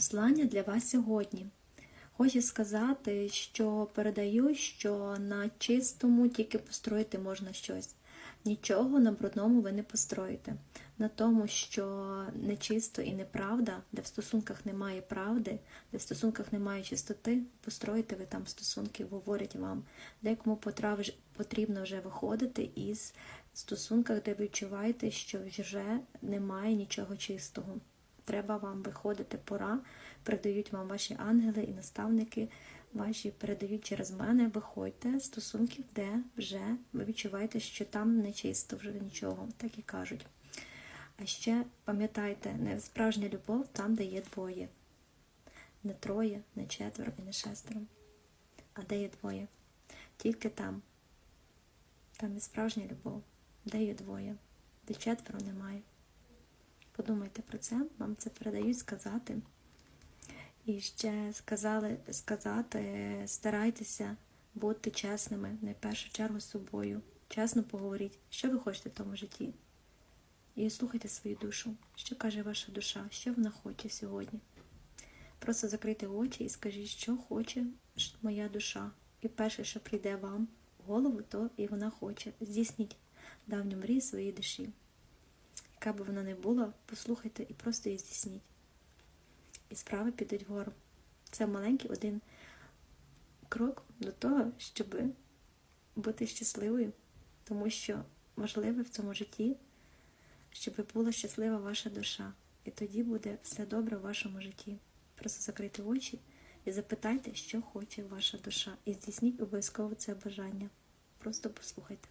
Послання для вас сьогодні. Хочу сказати, що передаю, що на чистому тільки построїти можна щось. Нічого на брудному ви не построїте. На тому, що нечисто і неправда, де в стосунках немає правди, де в стосунках немає чистоти, построїте ви там стосунки, говорять вам. Декому потрав- потрібно вже виходити із стосунках, де ви відчуваєте, що вже немає нічого чистого. Треба вам виходити, пора. Передають вам ваші ангели і наставники ваші передають через мене. Виходьте стосунків, де вже ви відчуваєте, що там не чисто, вже нічого, так і кажуть. А ще пам'ятайте, не справжня любов там, де є двоє. Не троє, не четверо і не шестеро. А де є двоє? Тільки там. Там і справжня любов, де є двоє, де четверо немає. Подумайте про це, вам це передають сказати. І ще сказали сказати, старайтеся бути чесними, не в першу чергу з собою. Чесно поговоріть, що ви хочете в тому житті. І слухайте свою душу, що каже ваша душа, що вона хоче сьогодні. Просто закрийте очі і скажіть, що хоче моя душа. І перше, що прийде вам в голову, то і вона хоче. Здійсніть давню мрію своєї душі. Яка б вона не була, послухайте і просто її здійсніть. І справи підуть вгору. Це маленький один крок до того, щоб бути щасливою, тому що важливе в цьому житті, щоб була щаслива ваша душа. І тоді буде все добре в вашому житті. Просто закрийте очі і запитайте, що хоче ваша душа. І здійсніть обов'язково це бажання. Просто послухайте.